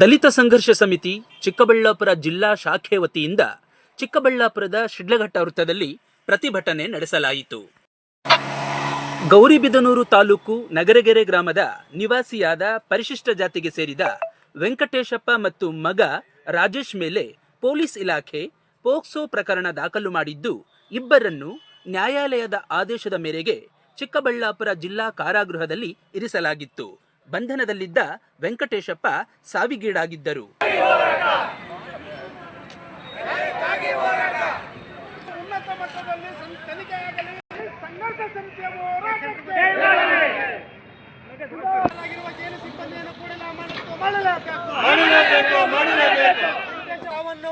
ದಲಿತ ಸಂಘರ್ಷ ಸಮಿತಿ ಚಿಕ್ಕಬಳ್ಳಾಪುರ ಜಿಲ್ಲಾ ಶಾಖೆ ವತಿಯಿಂದ ಚಿಕ್ಕಬಳ್ಳಾಪುರದ ಶಿಡ್ಲಘಟ್ಟ ವೃತ್ತದಲ್ಲಿ ಪ್ರತಿಭಟನೆ ನಡೆಸಲಾಯಿತು. ಗೌರಿಬಿದನೂರು ತಾಲೂಕು ನಗರಗೆರೆ ಗ್ರಾಮದ ನಿವಾಸಿಯಾದ ಪರಿಶಿಷ್ಟ ಜಾತಿಗೆ ಸೇರಿದ ವೆಂಕಟೇಶಪ್ಪ ಮತ್ತು ಮಗ ರಾಜೇಶ್ ಮೇಲೆ ಪೊಲೀಸ್ ಇಲಾಖೆ ಪೋಕ್ಸೋ ಪ್ರಕರಣ ದಾಖಲು ಮಾಡಿದ್ದು, ಇಬ್ಬರನ್ನು ನ್ಯಾಯಾಲಯದ ಆದೇಶದ ಮೇರೆಗೆ ಚಿಕ್ಕಬಳ್ಳಾಪುರ ಜಿಲ್ಲಾ ಕಾರಾಗೃಹದಲ್ಲಿ ಇರಿಸಲಾಗಿತ್ತು. ಬಂಧನದಲ್ಲಿದ್ದ ವೆಂಕಟೇಶಪ್ಪ ಸಾವಿಗೀಡಾಗಿದ್ದರು.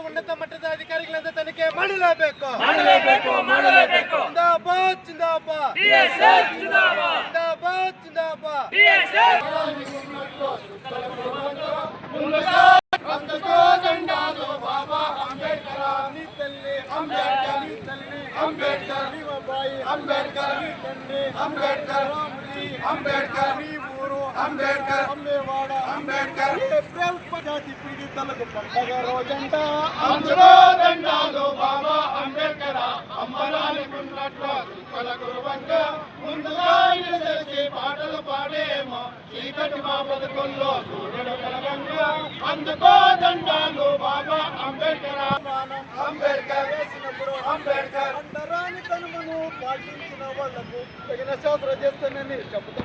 ಉನ್ನತ ಮಟ್ಟದ ಅಧಿಕಾರಿಗಳಿಂದ ತನಿಖೆ ಮಾಡಲೇಬೇಕು ಮಾಡಲೇಬೇಕು ಮಾಡಲೇಬೇಕು ಜಿಂದಾಬಾದ್ ಜಿಂದಾಬಾದ್. ಜಿಂದಾಬಾದ್. అంబేద్కర్ అంబేద్కర్ ఏ ప్రభుత్వ జాతి పీడితులకు పండగ రోజంట అందులో దండాలు బాబా అంబేద్కర్ అమ్మరానికున్నట్లు చుక్కల గురువంక. ముందుగా నిలదీసి పాటలు పాడేమో చీకటి మా బతుకుల్లో సూర్యుడు కలగంగా. అందుకో దండాలు బాబా అంబేద్కర్. అంబేద్కర్ వేసినప్పుడు అంబేద్కర్. అంటరాని తనుమను పాటించిన వాళ్ళకు తగిన శాస్త్ర చేస్తానని చెబుతా.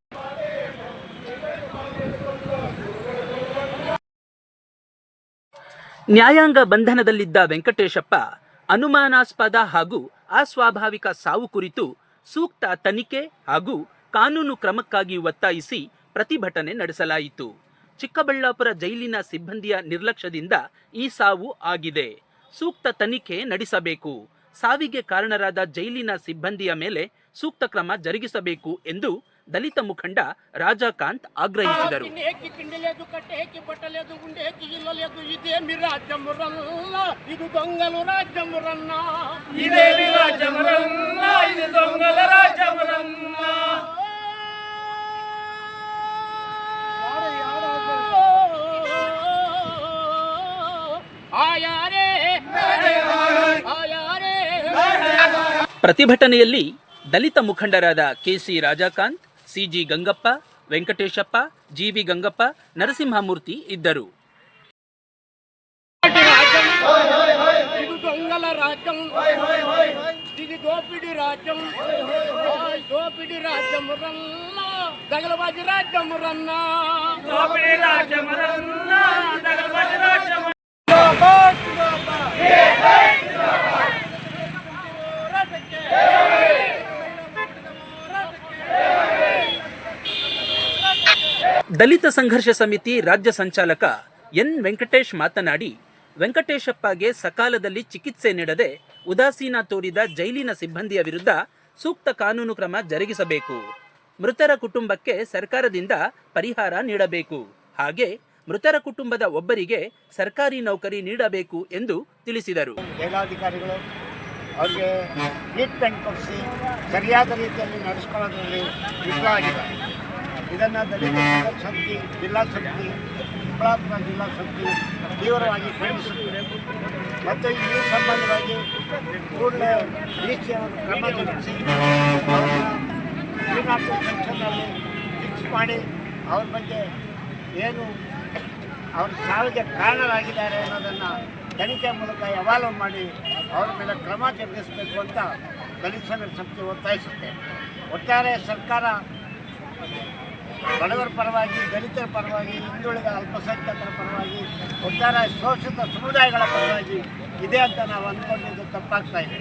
ನ್ಯಾಯಾಂಗ ಬಂಧನದಲ್ಲಿದ್ದ ವೆಂಕಟೇಶಪ್ಪ ಅನುಮಾನಾಸ್ಪದ ಹಾಗೂ ಅಸ್ವಾಭಾವಿಕ ಸಾವು ಕುರಿತು ಸೂಕ್ತ ತನಿಖೆ ಹಾಗೂ ಕಾನೂನು ಕ್ರಮಕ್ಕಾಗಿ ಒತ್ತಾಯಿಸಿ ಪ್ರತಿಭಟನೆ ನಡೆಸಲಾಯಿತು. ಚಿಕ್ಕಬಳ್ಳಾಪುರ ಜೈಲಿನ ಸಿಬ್ಬಂದಿಯ ನಿರ್ಲಕ್ಷ್ಯದಿಂದ ಈ ಸಾವು ಆಗಿದೆ. ಸೂಕ್ತ ತನಿಖೆ ನಡೆಸಬೇಕು. ಸಾವಿಗೆ ಕಾರಣರಾದ ಜೈಲಿನ ಸಿಬ್ಬಂದಿಯ ಮೇಲೆ ಸೂಕ್ತ ಕ್ರಮ ಜರುಗಿಸಬೇಕು ಎಂದು ದಲಿತ ಮುಖಂಡ ರಾಜಕಾಂತ್ ಆಗ್ರಹಿಸಿದರು. ಪ್ರತಿಭಟನೆಯಲ್ಲಿ ದಲಿತ ಮುಖಂಡರಾದ K C Rajakanth C G Gangappa Venkateshappa G V Gangappa Narasimhamurthy ఇద్దరు. Yeah! ದಲಿತ ಸಂಘರ್ಷ ಸಮಿತಿ ರಾಜ್ಯ ಸಂಚಾಲಕ ಎನ್ ವೆಂಕಟೇಶ್ ಮಾತನಾಡಿ, ವೆಂಕಟೇಶಪ್ಪಗೆ ಸಕಾಲದಲ್ಲಿ ಚಿಕಿತ್ಸೆ ನೀಡದೆ ಉದಾಸೀನ ತೋರಿದ ಜೈಲಿನ ಸಿಬ್ಬಂದಿಯ ವಿರುದ್ಧ ಸೂಕ್ತ ಕಾನೂನು ಕ್ರಮ ಜರುಗಿಸಬೇಕು. ಮೃತರ ಕುಟುಂಬಕ್ಕೆ ಸರ್ಕಾರದಿಂದ ಪರಿಹಾರ ನೀಡಬೇಕು. ಹಾಗೆ ಮೃತರ ಕುಟುಂಬದ ಒಬ್ಬರಿಗೆ ಸರ್ಕಾರಿ ನೌಕರಿ ನೀಡಬೇಕು ಎಂದು ತಿಳಿಸಿದರು. ಅವ್ರಿಗೆ ಟ್ರೀಟ್ಮೆಂಟ್ ಕೊಡಿಸಿ ಸರಿಯಾದ ರೀತಿಯಲ್ಲಿ ನಡೆಸ್ಕೊಳ್ಳೋದ್ರಲ್ಲಿ ವಿಫಲವಾಗಿದ್ದಾರೆ. ಇದನ್ನು ದಲಿತ ಶಕ್ತಿ, ಜಿಲ್ಲಾ ಶಕ್ತಿ ಚಿಕ್ಕಬಳ್ಳಾಪುರ ಜಿಲ್ಲಾ ಶಕ್ತಿ ತೀವ್ರವಾಗಿ ಖಂಡಿಸುತ್ತದೆ. ಮತ್ತು ಈ ಸಂಬಂಧವಾಗಿ ಕೂಡಲೇ ಡಿ ಕ್ರಮ ಜರುಗಿಸಿ ಸೆಕ್ಷನ್ನಲ್ಲಿ ಫಿಕ್ಸ್ ಮಾಡಿ ಅವ್ರ ಬಗ್ಗೆ ಏನು ಅವ್ರ ಸಾವಿಗೆ ಕಾರಣರಾಗಿದ್ದಾರೆ ಅನ್ನೋದನ್ನು ತನಿಖೆ ಮೂಲಕ ಅಹವಾಲು ಮಾಡಿ ಅವ್ರ ಮೇಲೆ ಕ್ರಮ ಜರುಗಿಸಬೇಕು ಅಂತ ದಲಿತ ಶಕ್ತಿ ಒತ್ತಾಯಿಸುತ್ತೆ. ಒಟ್ಟಾರೆ ಸರ್ಕಾರ ಬಡವರ ಪರವಾಗಿ, ದಲಿತರ ಪರವಾಗಿ, ಹಿಂದುಳಿದ ಅಲ್ಪಸಂಖ್ಯಾತರ ಪರವಾಗಿ, ಒಟ್ಟಾರ ಶೋಷಿತ ಸಮುದಾಯಗಳ ಪರವಾಗಿ ಇದೆ ಅಂತ ನಾವು ಅಂದ್ಕೊಂಡಿದ್ದು ತಪ್ಪಾಗ್ತಾ ಇದೆ.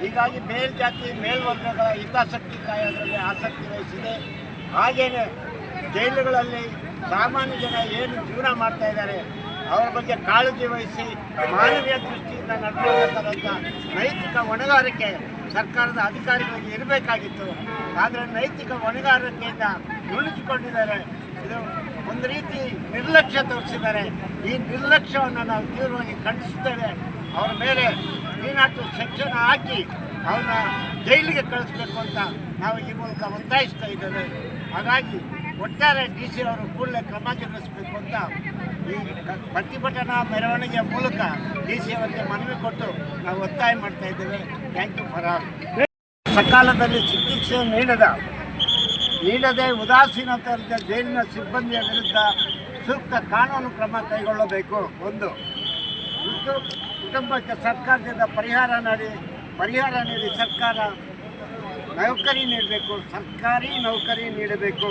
ಹೀಗಾಗಿ ಮೇಲ್ಜಾತಿ, ಮೇಲ್ವರ್ಗಗಳ ಹಿತಾಸಕ್ತಿ ಕಾಯೋದ್ರಲ್ಲಿ ಆಸಕ್ತಿ ವಹಿಸಿದೆ. ಹಾಗೆಯೇ ಜೈಲುಗಳಲ್ಲಿ ಸಾಮಾನ್ಯ ಜನ ಏನು ಜೀವನ ಮಾಡ್ತಾ ಇದ್ದಾರೆ, ಅವರ ಬಗ್ಗೆ ಕಾಳಜಿ ವಹಿಸಿ ಮಾನವೀಯ ದೃಷ್ಟಿಯಿಂದ ನಡೆದಿರತಕ್ಕಂಥ ನೈತಿಕ ಹೊಣೆಗಾರಿಕೆ ಸರ್ಕಾರದ ಅಧಿಕಾರಿಗಳಿಗೆ ಇರಬೇಕಾಗಿತ್ತು. ಆದರೆ ನೈತಿಕ ಹೊಣೆಗಾರಿಕೆಯಿಂದ ಉಳಿಸಿಕೊಂಡಿದ್ದಾರೆ ಇದು ಒಂದು ರೀತಿ ನಿರ್ಲಕ್ಷ್ಯ ತೋರಿಸಿದ್ದಾರೆ. ಈ ನಿರ್ಲಕ್ಷ್ಯವನ್ನು ನಾವು ತೀವ್ರವಾಗಿ ಖಂಡಿಸುತ್ತೇವೆ. ಅವರ ಮೇಲೆ ಏನಾದರೂ ಸೆಕ್ಷನ್ ಹಾಕಿ ಅವ್ರನ್ನ ಜೈಲಿಗೆ ಕಳಿಸ್ಬೇಕು ಅಂತ ನಾವು ಈ ಮೂಲಕ ಒತ್ತಾಯಿಸ್ತಾ ಇದ್ದೇವೆ. ಹಾಗಾಗಿ ಒಟ್ಟಾರೆ ಡಿ ಸಿ ಅವರು ಕೂಡಲೇ ಕ್ರಮ ಜರುಗಿಸಬೇಕು ಅಂತ ಪ್ರತಿಭಟನಾ ಮೆರವಣಿಗೆಯ ಮೂಲಕ ಡಿ ಸಿ ಅವರಿಗೆ ಮನವಿ ಕೊಟ್ಟು ನಾವು ಒತ್ತಾಯ ಮಾಡ್ತಾ ಇದ್ದೇವೆ. ಥ್ಯಾಂಕ್ ಯು ಫಾರ್ ಆಲ್ ಸಕಾಲದಲ್ಲಿ ಚಿಕಿತ್ಸೆ ನೀಡದ, ನೀಡದೆ ಉದಾಸೀನತೆಯಿಂದ ಜೈಲಿನ ಸಿಬ್ಬಂದಿಯ ವಿರುದ್ಧ ಸೂಕ್ತ ಕಾನೂನು ಕ್ರಮ ಕೈಗೊಳ್ಳಬೇಕು. ಒಂದು ಕುಟುಂಬಕ್ಕೆ ಸರ್ಕಾರದಿಂದ ಪರಿಹಾರ ನೀಡಿ ಪರಿಹಾರ ನೀಡಿ ಸರ್ಕಾರ ನೌಕರಿ ನೀಡಬೇಕು, ಸರ್ಕಾರಿ ನೌಕರಿ ನೀಡಬೇಕು.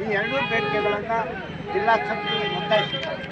ಈ ಎರಡೂ ಬೇಡಿಕೆಗಳನ್ನು ಜಿಲ್ಲಾ ಸಮಿತಿ ಒತ್ತಾಯಿಸುತ್ತಾರೆ